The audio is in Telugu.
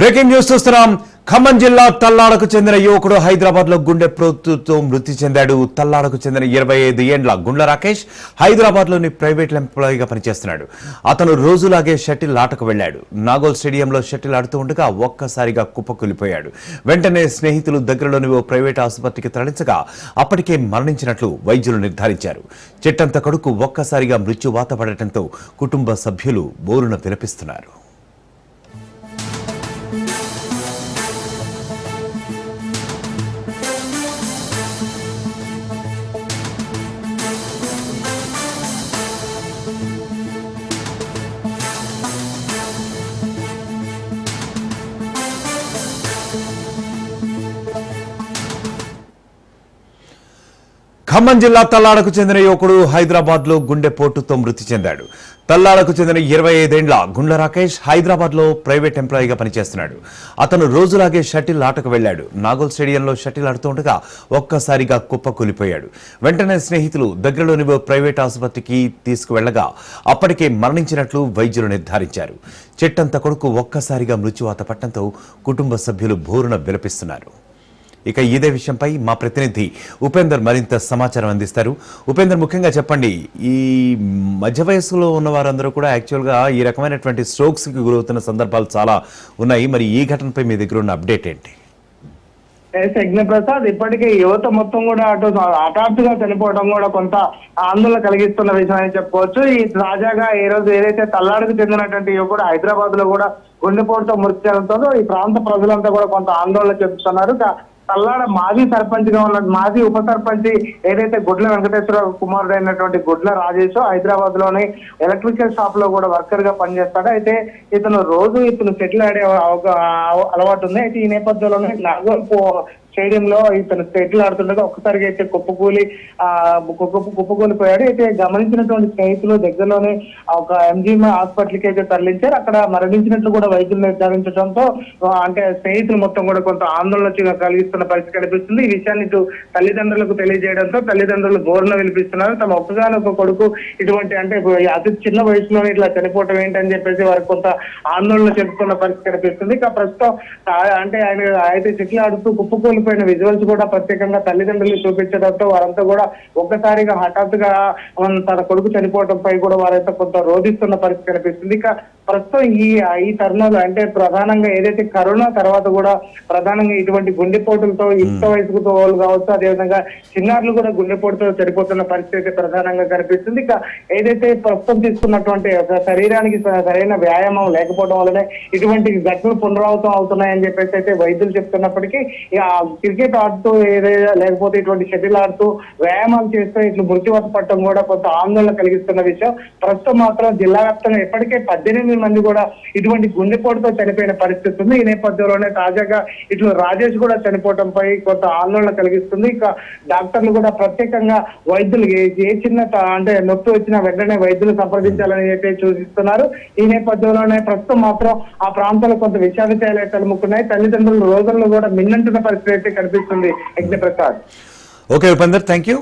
బ్రేకింగ్ న్యూస్ చూస్తున్నాం. ఖమ్మం జిల్లా తల్లాడకు చెందిన యువకుడు హైదరాబాద్లో గుండె ప్రోతుతో మృతి చెందాడు. తల్లాడకు చెందిన ఇరవై ఐదు ఏండ్ల గుండ్ల రాకేష్ హైదరాబాద్లోని ప్రైవేట్ ఎంప్లాయీగా పనిచేస్తున్నాడు. అతను రోజులాగే షటిల్ ఆటకు వెళ్ళాడు నాగోల్ స్టేడియంలో షటిల్ ఆడుతూ ఉండగా ఒక్కసారిగా కుప్పకూలిపోయాడు. వెంటనే స్నేహితులు దగ్గరలోని ఓ ప్రైవేట్ ఆసుపత్రికి తరలించగా అప్పటికే మరణించినట్లు వైద్యులు నిర్ధారించారు. చెట్టంత కొడుకు ఒక్కసారిగా మృత్యువాత పడటంతో కుటుంబ సభ్యులు బోరున విలపిస్తున్నారు. ఖమ్మం జిల్లా తల్లాడకు చెందిన యువకుడు హైదరాబాద్లో గుండెపోటుతో మృతి చెందాడు. తల్లాడకు చెందిన ఇరవై ఐదేండ్ల గుండ్ల రాకేష్ హైదరాబాద్లో ప్రైవేట్ ఎంప్లాయీగా పనిచేస్తున్నాడు. అతను రోజులాగే షటిల్ ఆటకు వెళ్ళాడు నాగోల్ స్టేడియంలో షటిల్ ఆడుతుండగా ఒక్కసారిగా కుప్పకూలిపోయాడు. వెంటనే స్నేహితులు దగ్గరలోని ప్రైవేట్ ఆసుపత్రికి తీసుకువెళ్ళగా అప్పటికే మరణించినట్లు వైద్యులు నిర్ధారించారు. చెట్టంత కొడుకు ఒక్కసారిగా మృత్యువాత పట్టడంతో కుటుంబ సభ్యులు బోరున విలపిస్తున్నారు. ఇక ఇదే విషయంపై మా ప్రతినిధి ఉపేందర్ మరింత సమాచారం అందిస్తారు. ఉపేందర్ ముఖ్యంగా చెప్పండి ఈ మధ్య వయస్సులో ఉన్న వారందరూ కూడా యాక్చువల్గా ఈ రకమైనటువంటి స్ట్రోక్స్కి గురవుతున్న సందర్భాలు చాలా ఉన్నాయి. మరి ఈ ఘటనపై మీ దగ్గర ఉన్న అప్డేట్ ఏంటి? ఎస్ ప్రసాద్ ఇప్పటికే యువత మొత్తం కూడా అటు హఠాత్తుగా చనిపోవడం కూడా కొంత ఆందోళన కలిగిస్తున్న విషయం అని చెప్పుకోవచ్చు. ఈ తాజాగా ఈ రోజు ఏదైతే తల్లాడుకు చెందినటువంటి యువకుడు హైదరాబాద్లో కూడా గుండెపోటుతో మృతి చెందుతుందో ఈ ప్రాంత ప్రజలంతా కూడా కొంత ఆందోళన చెప్తున్నారు తల్లాడ మాజీ సర్పంచ్గా ఉన్న మాజీ ఉప సర్పంచ్ ఏదైతే గుడ్ల వెంకటేశ్వర కుమారుడు అయినటువంటి గుడ్ల రాజేష్ హైదరాబాద్లోని ఎలక్ట్రికల్ షాప్లో కూడా వర్కర్గా పనిచేస్తాడు. అయితే ఇతను రోజు ఇతను సెటిల్ ఆడే అలవాటు ఉంది. అయితే ఈ నేపథ్యంలోనే నాగోల్ స్టేడియం లో ఇతను స్టేట్లు ఆడుతుండగా ఒక్కసారిగా అయితే కుప్పకూలి ఆ కుప్పకూలిపోయాడు అయితే గమనించినటువంటి స్నేహితులు దగ్గరలోనే ఒక ఎంజీఎం హాస్పిటల్కి అయితే తరలించారు. అక్కడ మరణించినట్లు కూడా వైద్యులు నిర్ధారించడంతో అంటే స్నేహితులు మొత్తం కూడా కొంత ఆందోళన కలిగిస్తున్న పరిస్థితి కనిపిస్తుంది. ఈ విషయాన్ని ఇటు తల్లిదండ్రులకు తెలియజేయడంతో తల్లిదండ్రులు గోరున వినిపిస్తున్నారు. తమ ఒక్కగానొక్క కొడుకు ఇటువంటి అంటే అతి చిన్న వయసులోనే ఇట్లా చనిపోవటం ఏంటని చెప్పేసి వారికి కొంత ఆందోళన చెందుతున్న పరిస్థితి కనిపిస్తుంది. ఇక ప్రస్తుతం అంటే ఆయన అయితే చెట్లు ఆడుతూ కుప్పకూలిపోయిన విజువల్స్ కూడా ప్రత్యేకంగా తల్లిదండ్రులు చూపించడంతో వారంతా కూడా ఒక్కసారిగా హఠాత్తుగా తన కొడుకు చనిపోవడంపై కూడా వారైతే కొంత రోధిస్తున్న పరిస్థితి కనిపిస్తుంది. ఇక ప్రస్తుతం ఈ ఈ తరుణంలో అంటే ప్రధానంగా ఏదైతే కరోనా తర్వాత కూడా ప్రధానంగా ఇటువంటి గుండెపోటులతో యుక్త వయసుకు వాళ్ళు కావచ్చు అదేవిధంగా చిన్నారులు కూడా గుండెపోటుతో చనిపోతున్న పరిస్థితి అయితే ప్రధానంగా కనిపిస్తుంది. ఇక ఏదైతే ప్రస్తుతం తీసుకున్నటువంటి శరీరానికి సరైన వ్యాయామం లేకపోవడం వల్లనే ఇటువంటి ఘటనలు పునరావృతం అవుతున్నాయని చెప్పేసి అయితే వైద్యులు చెప్తున్నప్పటికీ ఆ క్రికెట్ ఆడుతూ ఏదైనా లేకపోతే ఇటువంటి షటిల్ ఆడుతూ వ్యాయామాలు చేస్తూ ఇట్లా మృత్యువత పట్టడం కూడా కొంత ఆందోళన కలిగిస్తున్న విషయం. ప్రస్తుతం మాత్రం జిల్లా వ్యాప్తంగా ఇప్పటికే పద్దెనిమిది మంది కూడా ఇటువంటి గుండెపోటుతో చనిపోయిన పరిస్థితి ఉంది. ఈ నేపథ్యంలోనే తాజాగా ఇట్లు రాజేష్ కూడా చనిపోవడంపై కొంత ఆందోళన కలిగిస్తుంది. ఇక డాక్టర్లు కూడా ప్రత్యేకంగా వైద్యులు ఏ- చిన్న అంటే నొప్పి వచ్చినా వెంటనే వైద్యులు సంప్రదించాలని అయితే సూచిస్తున్నారు. ఈ నేపథ్యంలోనే ప్రస్తుతం మాత్రం ఆ ప్రాంతంలో కొంత విషాదశాలు తలుముకున్నాయి తల్లిదండ్రులు రోజుల్లో కూడా మిన్నంటున్న పరిస్థితి కనిపిస్తుంది Yagna Prasad okay Upender thank you